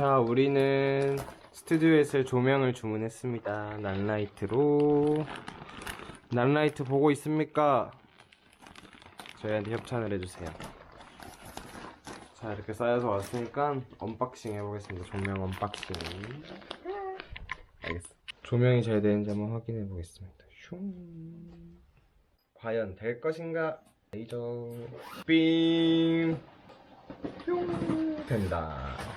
자, 우리는 스튜디오에 쓸 조명을 주문했습니다. 난라이트로. 난라이트 보고 있습니까? 저희한테 협찬을 해주세요. 자, 이렇게 쌓여서 왔으니까 언박싱 해보겠습니다. 조명 언박싱. 알겠어. 조명이 잘 되는지 한번 확인해 보겠습니다. 슝. 과연 될 것인가? 레이저. 삥. 뿅. 된다.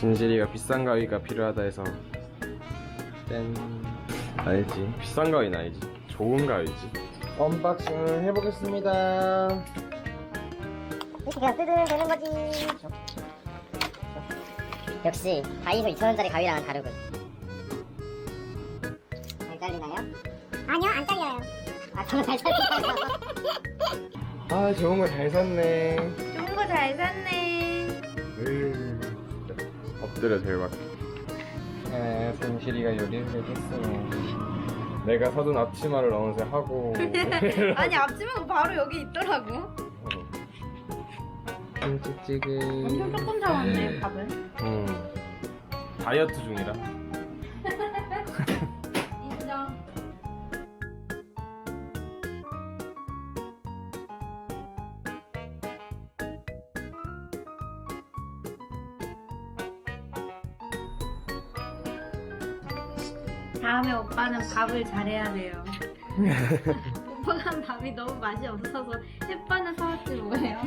진실이가 비싼 가위가 필요하다 해서 짠 알지 비싼 가위는 아니지 좋은 가위지 언박싱을 해보겠습니다 이렇게 그냥 뜯으면 되는 거지. 역시 다이소 2,000원짜리 가위랑은 다르군. 잘 잘리나요? 아니요, 안 잘려요. 아, 저는 잘 잘리나요? 아 좋은 거 잘 샀네 좋은 거 잘 샀네. 으, 엎드려 제일 밖에 아 진실이가 요리를 해줬어 내가 사둔 앞치마를 어느새 하고. 아니 앞치마가 바로 여기 있더라고. 김치찌개 엄청 조금 사왔네 밥을. 응 다이어트 중이라 다음에 오빠는 밥을 잘해야 돼요. 오빠가 한 밥이 너무 맛이 없어서 햇반을 사왔지 뭐예요?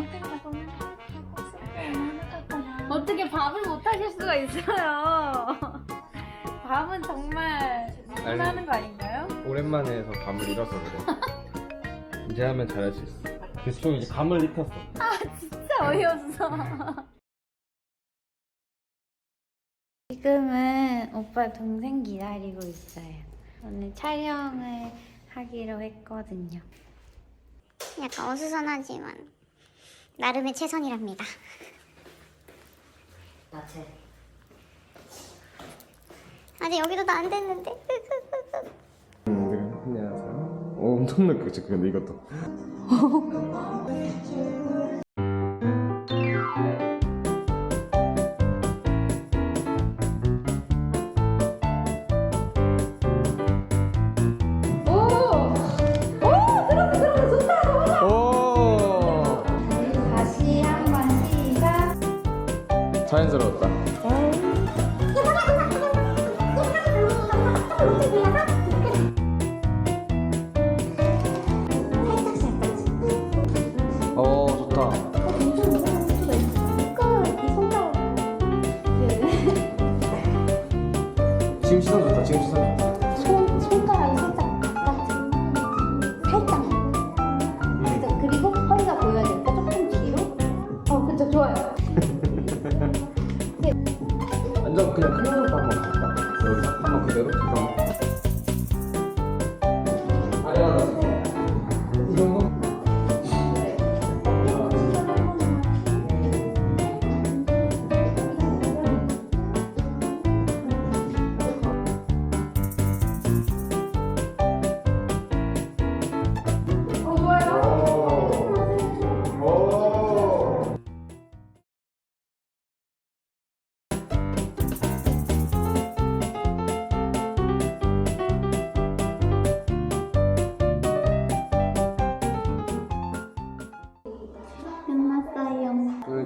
어떻게 밥을 못 하실 수가 있어요? 밥은 정말 하는 거 아닌가요? 오랜만에 해서 감을 잃어서 그래. 이제 하면 잘할 수 있어. 그래서 좀 이제 감을 익혔어. 진짜 어이없어. 오빠 동생 기다리고 있어요. 오늘 촬영을 하기로 했거든요. 약간 어수선하지만 나름의 최선이랍니다. 마트 아직 여기도 다 안 됐는데. 음, 그래. 안녕하세요. 오, 엄청 늦겠지, 근데 이것도. 자연스러웠다. 어, 좋다. 지금 시선 좋다, 지금 시선 좋다. 손, 손가락이 살짝 완전 그냥 클로즈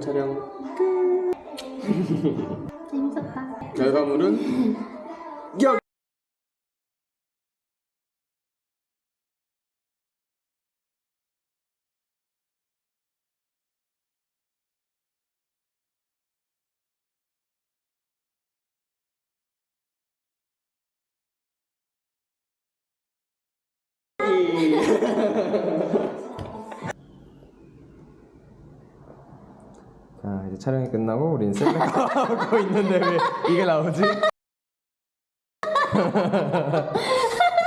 촬영. 재밌었다. 결과물은 여 자 이제 촬영이 끝나고 우린 셀카 하고 있는데 왜 이게 나오지?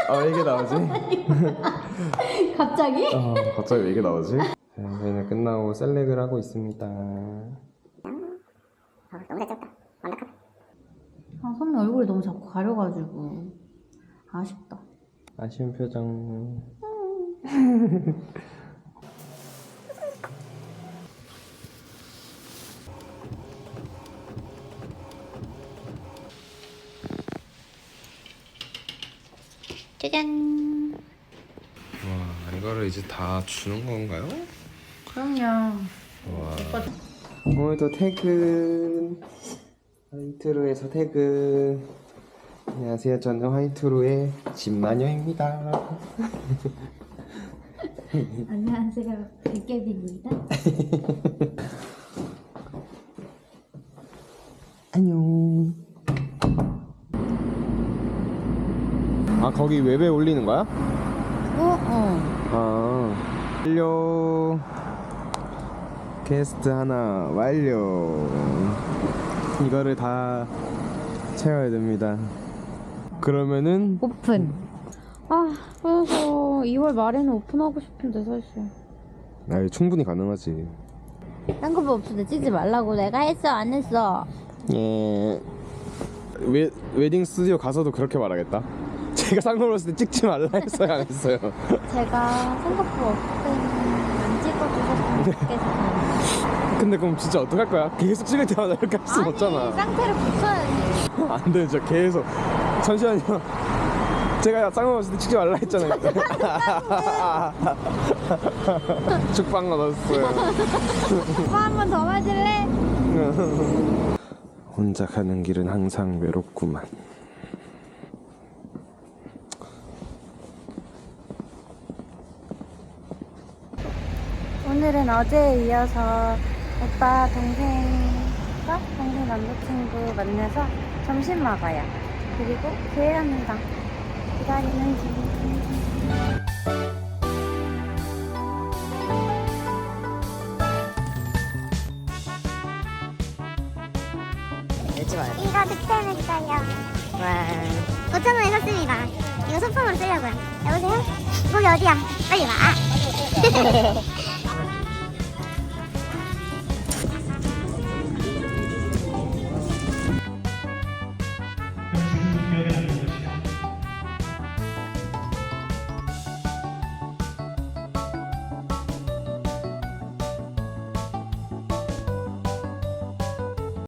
어 이게 나오지? 갑자기? 어 갑자기 왜 이게 나오지? 자, 저희는 끝나고 셀렉을 하고 있습니다 너무 잘 찍었다. 완벽하다. 아, 선미 얼굴이 너무 자꾸 가려가지고 아쉽다. 아쉬운 표정 짜잔. 와 이거를 이제 다 주는 건가요? 그럼요. 와 오늘도 퇴근 화이트루에서 퇴근 안녕하세요 저는 화이트루의 진마녀입니다 안녕하세요. 백개빈입니다. 안녕 거기 웹에 올리는 거야? 어, 어. 아 완료 게스트 하나 완료 이거를 다 채워야 됩니다 그러면은 오픈. 아, 그래서 2월 말에는 오픈하고 싶은데 사실. 아 충분히 가능하지 딴거 뭐 없어. 찍지 말라고. 내가 했어, 안 했어. 예 웨, 웨딩 스튜디오 가서도 그렇게 말하겠다 제가 쌍꺼풀었을 때 찍지 말라 했어요 안 했어요 제가 생각보다 안 찍어주셨으면 좋겠어요. 근데 그럼 진짜 어떡할 거야? 계속 찍을 때마다 이렇게 할 순 없잖아 상태를 붙여야지. 안 돼, 진짜 계속. 잠시만요. 제가 쌍꺼풀 때 찍지 말라 했잖아요. 죽방 얻었어요. 오빠 한번 더 맞을래? 혼자 가는 길은 항상 외롭구만. 오늘은 어제에 이어서 오빠 동생과 동생 남자친구 만나서 점심 먹어요. 그리고 교회합니다. 기다리는 중. 이거 득템했어요. 5천원에 샀습니다. 이거 소품으로 쓰려고요. 여보세요? 거기 어디야? 빨리 와.